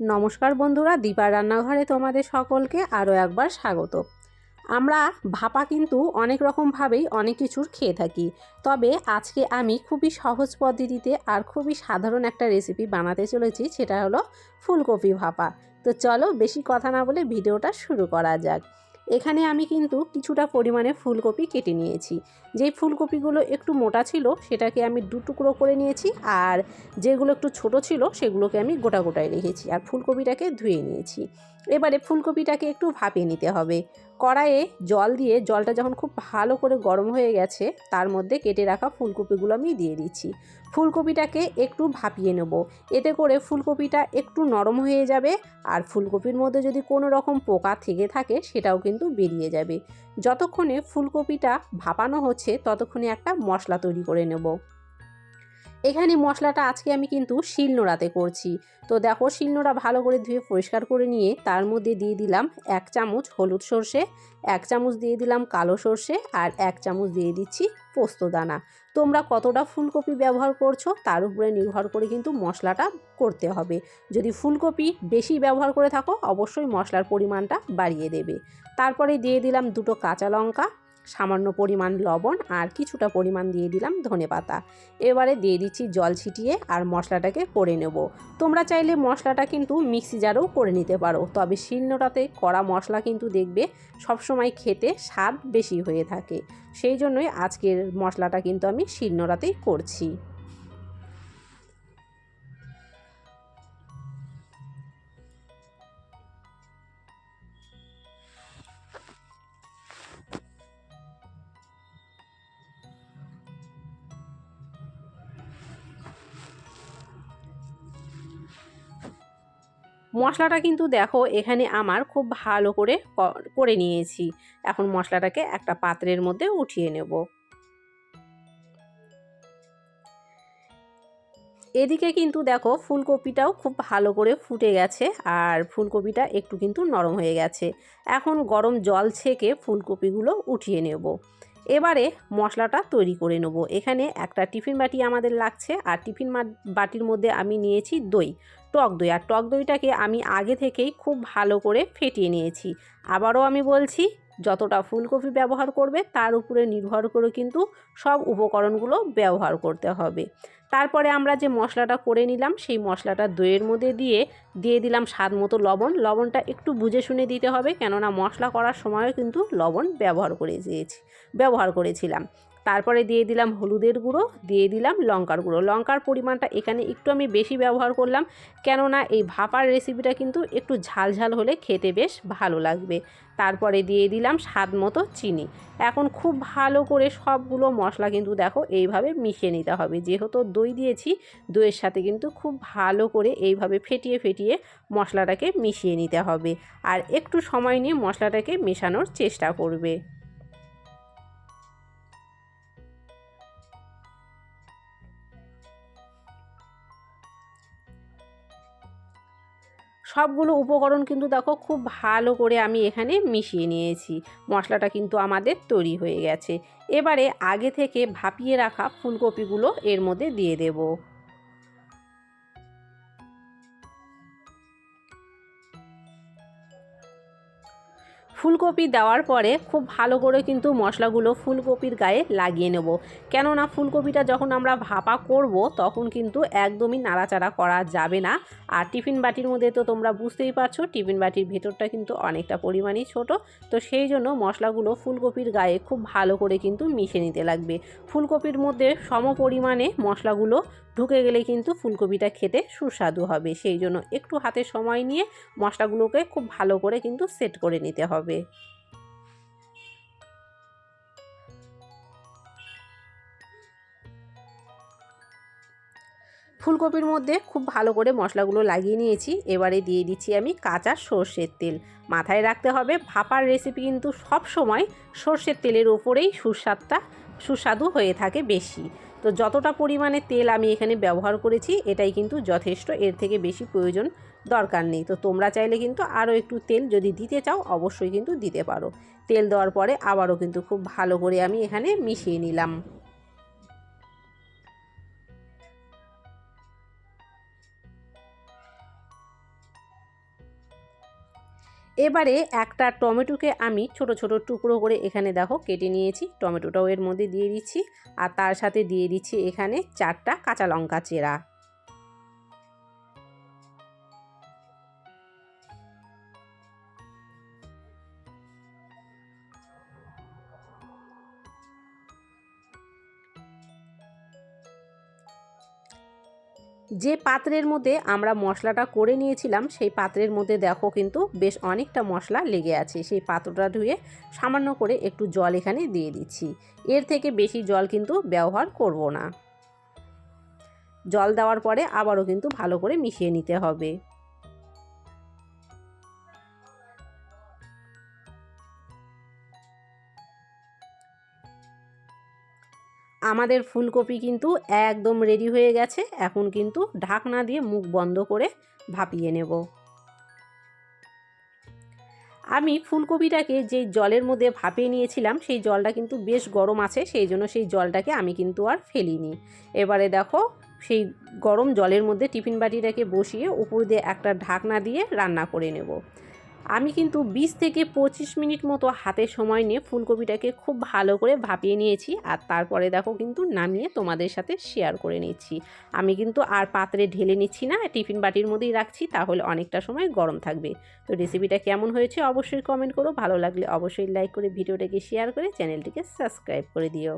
নমস্কার বন্ধুরা দীপা রান্নাঘরে তোমাদের সকলকে আরও একবার স্বাগত। আমরা ভাপা কিন্তু অনেক রকমভাবেই অনেক কিছুর খেয়ে থাকি, তবে আজকে আমি খুবই সহজ পদ্ধতিতে আর খুবই সাধারণ একটা রেসিপি বানাতে চলেছি, সেটা হলো ফুলকপি ভাপা। তো চলো বেশি কথা না বলে ভিডিওটা শুরু করা যাক। এখানে আমি কিন্তু কিছুটা পরিমাণে ফুলকপি কেটে নিয়েছি। যেই ফুলকপিগুলো একটু মোটা ছিল, সেটাকে আমি দু টুকরো করে নিয়েছি আর যেগুলো একটু ছোট ছিল, সেগুলোকে আমি গোটা গোটায় রেখেছি আর ফুলকপিটাকে ধুয়ে নিয়েছি। এবারে ফুলকপিটাকে একটু ভাপিয়ে নিতে হবে। কড়াইয়ে জল দিয়ে জলটা যখন খুব ভালো করে গরম হয়ে গেছে, তার মধ্যে কেটে রাখা ফুলকপিগুলো আমি দিয়ে দিচ্ছি। ফুলকপিটাকে একটু ভাপিয়ে নেব। এতে করে ফুলকপিটা একটু নরম হয়ে যাবে আর ফুলকপির মধ্যে যদি কোনো রকম পোকা থেকে থাকে, সেটাও কিন্তু বেরিয়ে যাবে। যতক্ষণে ফুলকপিটা ভাপানো হচ্ছে, ততক্ষণে একটা মশলা তৈরি করে নেব। এখানে মশলাটা আজকে আমি কিন্তু শিলনোড়াতে করছি। তো দেখো শিলনোড়া ভালো করে ধুয়ে পরিষ্কার করে নিয়ে তার মধ্যে দিয়ে দিলাম এক চামচ হলুদ সর্ষে, এক চামচ দিয়ে দিলাম কালো সর্ষে আর এক চামচ দিয়ে দিচ্ছি পোস্ত দানা। তোমরা কতটা ফুলকপি ব্যবহার করছ তার উপরে নির্ভর করে কিন্তু মশলাটা করতে হবে। যদি ফুলকপি বেশি ব্যবহার করে থাকো অবশ্যই মশলার পরিমাণটা বাড়িয়ে দেবে। তারপরে দিয়ে দিলাম দুটো কাঁচা লঙ্কা সামান্য পরিমাণ লবণ আর কিছুটা পরিমাণ দিয়ে দিলাম ধনে পাতা। এবারে দিয়ে দিচ্ছি জল ছিটিয়ে আর মশলাটাকে করে নেব। তোমরা চাইলে মশলাটা কিন্তু মিক্সি জারেও করে নিতে পারো, তবে শিলনোড়াতে করা মশলা কিন্তু দেখবে সবসময় খেতে স্বাদ বেশি হয়ে থাকে। সেই জন্যই আজকের মশলাটা কিন্তু আমি শিলনোড়াতেই করছি। মশলাটা কিন্তু দেখো এখানে আমার খুব ভালো করে করে নিয়েছি। এখন মশলাটাকে একটা পাত্রের মধ্যে উঠিয়ে নেব। এদিকে কিন্তু দেখো ফুলকপিটাও খুব ভালো করে ফুটে গেছে আর ফুলকপিটা একটু কিন্তু নরম হয়ে গেছে। এখন গরম জল ছেঁকে ফুলকপিগুলো উঠিয়ে নেব। এবারে মশলাটা তৈরি করে নেব। এখানে একটা টিফিন বাটি আমাদের লাগছে। আর টিফিন বাটির মধ্যে আমি নিয়েছি দই। টক দই। আর টক দইটাকে আমি আগে থেকেই খুব ভালো করে ফেটিয়ে নিয়েছি। আবারও আমি বলছি, যতটা ফুলকপি ব্যবহার করবে, তার উপরে নির্ভর করে কিন্তু সব উপকরণগুলো ব্যবহার করতে হবে। তারপরে আমরা যে মশলাটা করে নিলাম, সেই মশলাটা দইয়ের মধ্যে দিয়ে দিয়ে দিলাম স্বাদ মতো লবণ। লবণটা একটু বুঝে শুনে দিতে হবে, কেননা মশলা করার সময়ও কিন্তু লবণ ব্যবহার করে দিয়েছি, ব্যবহার করেছিলাম। তারপরে দিয়ে দিলাম হলুদের গুঁড়ো, দিয়ে দিলাম লঙ্কার গুঁড়ো। লঙ্কার পরিমাণটা এখানে একটু আমি বেশি ব্যবহার করলাম, কেননা এই ভাপার রেসিপিটা কিন্তু একটু ঝাল ঝাল হলে খেতে বেশ ভালো লাগবে। তারপরে দিয়ে দিলাম স্বাদ মতো চিনি। এখন খুব ভালো করে সবগুলো মশলা কিন্তু দেখো এইভাবে মিশিয়ে নিতে হবে। যেহেতু দই দিয়েছি, দইয়ের সাথে কিন্তু খুব ভালো করে এইভাবে ফেটিয়ে ফেটিয়ে মশলাটাকে মিশিয়ে নিতে হবে। আর একটু সময় নিয়ে মশলাটাকে মেশানোর চেষ্টা করবে। সবগুলো উপকরণ কিন্তু দেখো খুব ভালো করে আমি এখানে মিশিয়ে নিয়েছি। মশলাটা কিন্তু আমাদের তৈরি হয়ে গেছে। এবারে আগে থেকে ভাপিয়ে রাখা ফুলকপিগুলো এর মধ্যে দিয়ে দেবো। ফুলকপি দেওয়ার পরে খুব ভালো করে কিন্তু মশলাগুলো ফুলকপির গায়ে লাগিয়ে নেব। কেননা ফুলকপিটা যখন আমরা ভাপা করব, তখন কিন্তু একদমই নাড়াচাড়া করা যাবে না। আর টিফিন বাটির মধ্যে তো তোমরা বুঝতেই পারছ, টিফিন বাটির ভেতরটা কিন্তু অনেকটা পরিমাণেই ছোট। তো সেই জন্য মশলাগুলো ফুলকপির গায়ে খুব ভালো করে কিন্তু মিশে নিতে লাগবে। ফুলকপির মধ্যে সম পরিমাণে মশলাগুলো ঢুকে গেলে কিন্তু ফুলকপিটা খেতে সুস্বাদু হবে। সেই জন্য একটু হাতে সময় নিয়ে মশলাগুলোকে খুব ভালো করে কিন্তু সেট করে নিতে হবে। ফুলকপির মধ্যে খুব ভালো করে মশলাগুলো লাগিয়ে নিয়েছি। এবারে দিয়ে দিচ্ছি আমি কাঁচা সর্ষের তেল। মাথায় রাখতে হবে, ভাপার রেসিপি কিন্তু সব সময় সর্ষের তেলের ওপরেই সুস্বাদটা সুস্বাদু হয়ে থাকে বেশি। তো যতটা পরিমাণে তেল আমি এখানে ব্যবহার করেছি, এটাই কিন্তু যথেষ্ট। এর থেকে বেশি প্রয়োজন দরকার নেই। তো তোমরা চাইলে কিন্তু আরও একটু তেল যদি দিতে চাও, অবশ্যই কিন্তু দিতে পারো। তেল দেওয়ার পরে আবারও কিন্তু খুব ভালো করে আমি এখানে মিশিয়ে নিলাম। এবারে একটা টমেটোকে আমি ছোট ছোট টুকরো করে এখানে দেখো কেটে নিয়েছি। টমেটোটাও এর মধ্যে দিয়ে দিচ্ছি। আর তার সাথে দিয়ে দিচ্ছি এখানে চারটা কাঁচা লঙ্কা চেরা। যে পাত্রের মধ্যে আমরা মশলাটা করে নিয়েছিলাম, সেই পাত্রের মধ্যে দেখো কিন্তু বেশ অনেকটা মশলা লেগে আছে। সেই পাত্রটা ধুয়ে সামান্য করে একটু জল এখানে দিয়ে দিচ্ছি। এর থেকে বেশি জল কিন্তু ব্যবহার করব না। জল দেওয়ার পরে আবারও কিন্তু ভালো করে মিশিয়ে নিতে হবে। আমাদের ফুলকপি কিন্তু একদম রেডি হয়ে গেছে। এখন কিন্তু ঢাকনা দিয়ে মুখ বন্ধ করে ভাপিয়ে নেব। আমি ফুলকপিটাকে যে জলের মধ্যে ভাপিয়ে নিয়েছিলাম, সেই জলটা কিন্তু বেশ গরম আছে, সেই জন্য সেই জলটাকে আমি কিন্তু আর ফেলিনি। এবারে দেখো, সেই গরম জলের মধ্যে টিফিন বাটিটাকে বসিয়ে উপর দিয়ে একটা ঢাকনা দিয়ে রান্না করে নেব। আমি কিন্তু বিশ থেকে পঁচিশ মিনিট মতো হাতে সময় নিয়ে ফুলকপিটাকে খুব ভালো করে ভাপিয়ে নিয়েছি আর তারপরে দেখো কিন্তু নামিয়ে তোমাদের সাথে শেয়ার করে নিচ্ছি। আমি কিন্তু আর পাত্রে ঢেলে নিচ্ছি না, টিফিন বাটির মধ্যেই রাখছি, তাহলে অনেকটা সময় গরম থাকবে। তো রেসিপিটা কেমন হয়েছে অবশ্যই কমেন্ট করো, ভালো লাগলে অবশ্যই লাইক করে ভিডিওটাকে শেয়ার করে চ্যানেলটিকে সাবস্ক্রাইব করে দিও।